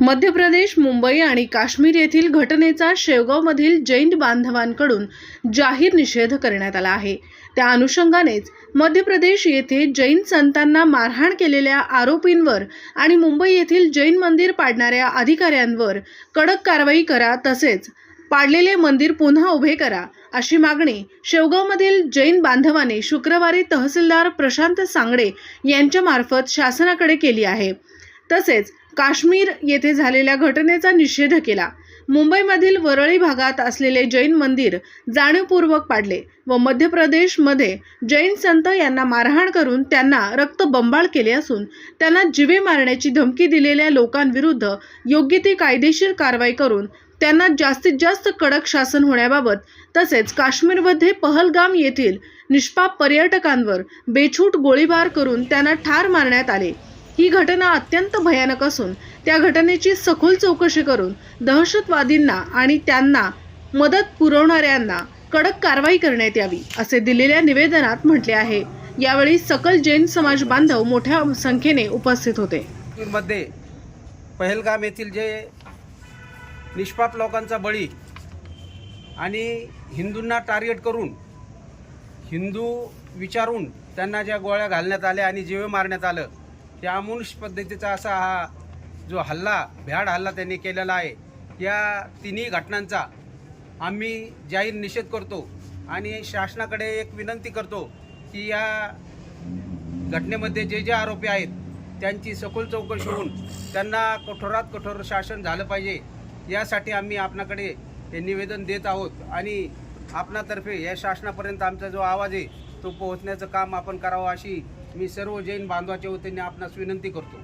मध्य प्रदेश मुंबई आणि काश्मीर येथील घटनेचा शेवगावमधील जैन बांधवांकडून जाहीर निषेध करण्यात आला आहे. त्या अनुषंगानेच मध्य प्रदेश येथे जैन संतांना मारहाण केलेल्या आरोपींवर आणि मुंबई येथील जैन मंदिर पाडणाऱ्या अधिकाऱ्यांवर कडक कारवाई करा तसेच पाडलेले मंदिर पुन्हा उभे करा अशी मागणी शेवगावमधील जैन बांधवाने शुक्रवारी तहसीलदार प्रशांत सांगडे यांच्यामार्फत शासनाकडे केली आहे. तसेच काश्मीर येथे झालेल्या घटनेचा निषेध केला. मुंबईमधील वरळी भागात असलेले जैन मंदिर जाणीवपूर्वक पाडले व मध्य प्रदेशमध्ये जैन संत यांना मारहाण करून त्यांना रक्तबंबाळ केले असून त्यांना जिवे मारण्याची धमकी दिलेल्या लोकांविरुद्ध योग्य ती कायदेशीर कारवाई करून त्यांना जास्तीत जास्त कडक शासन होण्याबाबत तसेच काश्मीरमध्ये पहलगाम येथील निष्पाप पर्यटकांवर बेछूट गोळीबार करून त्यांना ठार मारण्यात आले. ही घटना अत्यंत भयानक असून त्या घटनेची सखोल चौकशी करून दहशतवादींना आणि त्यांना मदत पुरवणाऱ्यांना कडक कारवाई करण्यात यावी असे दिलेल्या निवेदनात म्हटले आहे. यावेळी सकल जैन समाज बांधव मोठ्या संख्येने उपस्थित होते. मध्ये पहलगाम येथील जे निष्पाप लोकांचा बळी आणि हिंदूंना टार्गेट करून हिंदू विचारून त्यांना ज्या गोळ्या घालण्यात आल्या आणि जीवे मारण्यात आलं त्या अमुष पद्धतीचा असा हा जो हल्ला भ्याड हल्ला त्यांनी केलेला आहे या तिन्ही घटनांचा आम्ही जाहीर निषेध करतो आणि शासनाकडे एक विनंती करतो की या घटनेमध्ये जे जे आरोपी आहेत त्यांची सखोल चौकशी होऊन त्यांना कठोरात कठोर शासन झालं पाहिजे यासाठी आम्ही आपणाकडे हे निवेदन देत आहोत आणि आपणातर्फे या शासनापर्यंत आमचा जो आवाज आहे तो पोहोचण्याचं काम आपण करावं अशी मी सर्व जैन बांधवाच्या वतीने आपणास विनंती करतो.